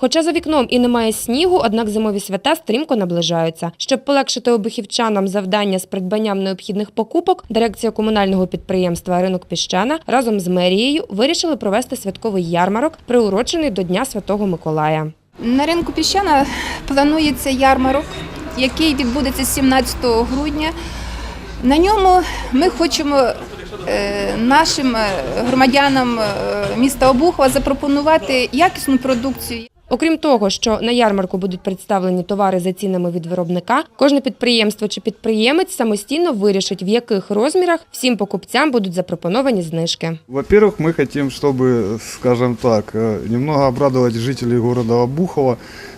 Хоча за вікном і немає снігу, однак зимові свята стрімко наближаються. Щоб полегшити обихівчанам завдання з придбанням необхідних покупок, дирекція комунального підприємства Ринок Піщана разом з мерією вирішили провести святковий ярмарок, приурочений до Дня Святого Миколая. На ринку Піщана планується ярмарок, який відбудеться 17 грудня. На ньому ми хочемо е, нашим е, громадянам е, міста Обухова запропонувати якісну продукцію. Окрім того, що на ярмарку будуть представлені товари за цінами від виробника, кожне підприємство чи підприємець самостійно вирішить, в яких розмірах всім покупцям будуть запропоновані знижки. Во-первых, мы хотим, чтобы, скажем так, э, немного обрадовать жителей города Обухова,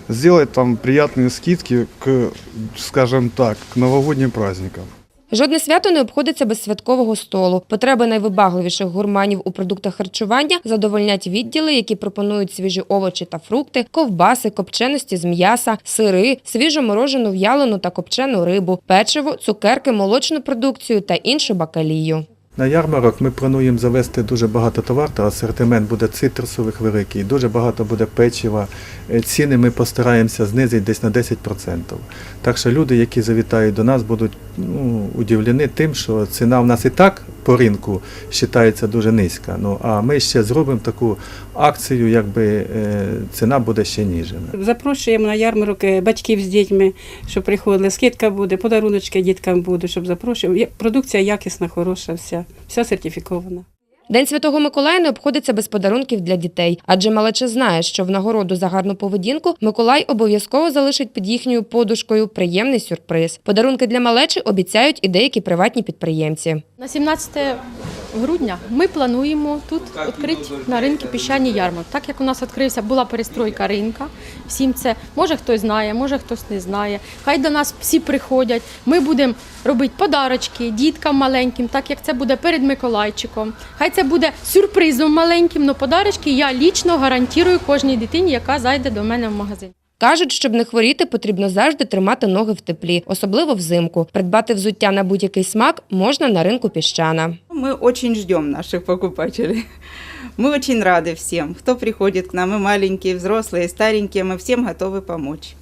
сделать там приятные скидки к, скажем так, к новогодним праздникам. Жодне свято не обходиться без святкового столу. Потреби найвибагливіших гурманів у продуктах харчування задовольнять відділи, які пропонують свіжі овочі та фрукти, ковбаси, копченості з м'яса, сири, свіжо морожену в'ялену та копчену рибу, печиво, цукерки, молочну продукцію та іншу бакалію. На ярмарок ми плануємо завести дуже багато товару, та асортимент буде цитрусових великий, дуже багато буде печива. Е, Ціни ми постараємося знизити десь на 10%. Так що люди, які завітають до нас, будуть ну, удивлені тим, що ціна в нас і так по ринку вважається дуже низька. Ну, а ми ще зробимо таку акцію, якби е, ціна буде ще ніжена. Запрошуємо на ярмарок е, батьків з дітьми, щоб приходили. Скидка буде, подаруночки діткам буде, щоб запрошуємо. Продукція якісна, хороша, вся, вся сертифікована. День Святого Миколая не обходиться без подарунків для дітей, адже малече знає, що в нагороду за гарну поведінку Миколай обов'язково залишить під їхньою подушкою приємний сюрприз. Подарунки для малечі обіцяють і деякі приватні підприємці. На 17 грудня ми плануємо тут відкрити на ринку піщані ярмарок. Так як у нас відкрився, була перестройка ринка. Всім це може хтось знає, може хтось не знає. Хай до нас всі приходять. Ми будемо робити подарочки діткам маленьким, так як це буде перед Миколайчиком. Хай це буде сюрпризом маленьким, але подарочки я лічно гарантую кожній дитині, яка зайде до мене в магазин. Кажуть, щоб не хворіти, потрібно завжди тримати ноги в теплі, особливо взимку. Придбати взуття на будь-який смак можна на ринку піщана. Мы очень ждем наших покупателей. Мы очень рады всем, кто приходит к нам, и маленькие, и взрослые, и старенькие, мы всем готовы помочь.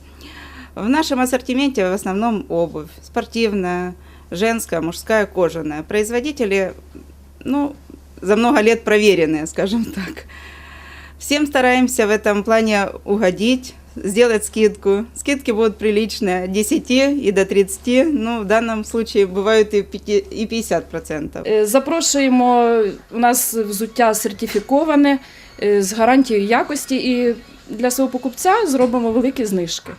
В нашем ассортименте в основном обувь, спортивная, женская, мужская, кожаная. Производители, ну, за много лет проверенные, скажем так. Всем стараемся в этом плане угодить, сделать скидку. Скидки будут приличные, от 10 и до 30, ну, в данном случае бывают и пяти- и 50%. Е, Запрошуємо у нас взуття сертифіковане е, з гарантією якості, і для свого покупця зробимо великі знижки.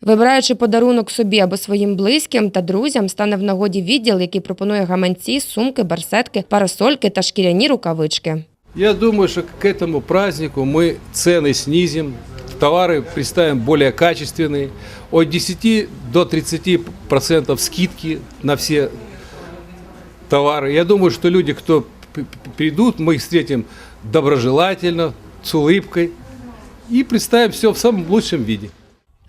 Вибираючи подарунок собі або своїм близьким та друзям, стане в нагоді відділ, який пропонує гаманці, сумки, барсетки, парасольки та шкіряні рукавички. Я думаю, что к этому празднику мы цены снизим, товары представим более качественные, от 10 до 30 процентов скидки на все товары. Я думаю, что люди, кто придут, мы их встретим доброжелательно, с улыбкой и представим все в самом лучшем виде.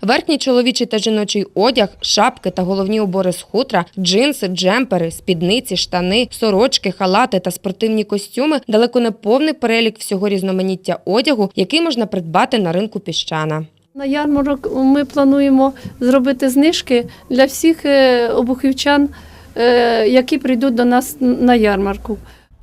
Верхній чоловічий та жіночий одяг, шапки та головні убори з хутра, джинси, джемпери, спідниці, штани, сорочки, халати та спортивні костюми далеко не повний перелік всього різноманіття одягу, який можна придбати на ринку піщана. На ярмарок ми плануємо зробити знижки для всіх е, обухівчан, е, які прийдуть до нас на ярмарку.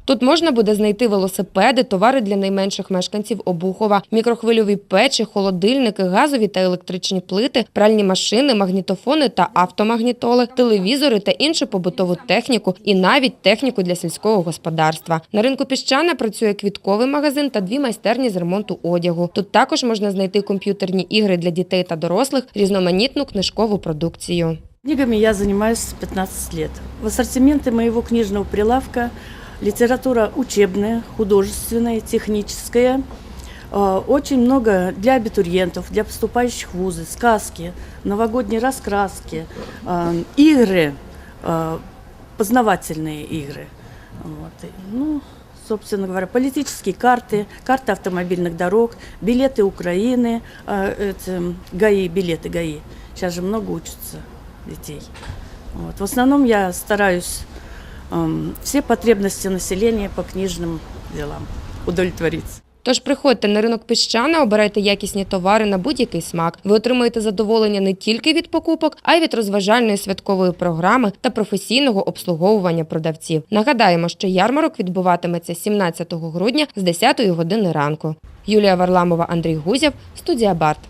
Тут можна буде знайти велосипеди, товари для найменших мешканців Обухова, мікрохвильові печі, холодильники, газові та електричні плити, пральні машини, магнітофони та автомагнітоли, телевізори та іншу побутову техніку і навіть техніку для сільського господарства. На ринку піщана працює квітковий магазин та дві майстерні з ремонту одягу. Тут також можна знайти комп'ютерні ігри для дітей та дорослих, різноманітну книжкову продукцію. Книгами я занимаюсь с 15 лет. В ассортименте моего книжного прилавка литература учебная, художественная, техническая. Э, Очень много для абитуриентов, для поступающих в вузы, сказки, новогодние раскраски, э, игры, э, познавательные игры. Вот. И, Ну, собственно говоря, политические карты, карты автомобильных дорог, билеты Украины, э, это, ГАИ, билеты ГАИ. Сейчас же много учатся детей. Вот. В основном я стараюсь эм, все потребности населения по книжным делам удовлетворить. Тож приходьте на ринок піщане, обирайте якісні товари на будь-який смак. Ви отримаєте задоволення не тільки від покупок, а й від розважальної святкової програми та професійного обслуговування продавців. Нагадаємо, що ярмарок відбуватиметься 17 грудня з 10 години ранку. Юлія Варламова, Андрій Гузєв, студія Барт.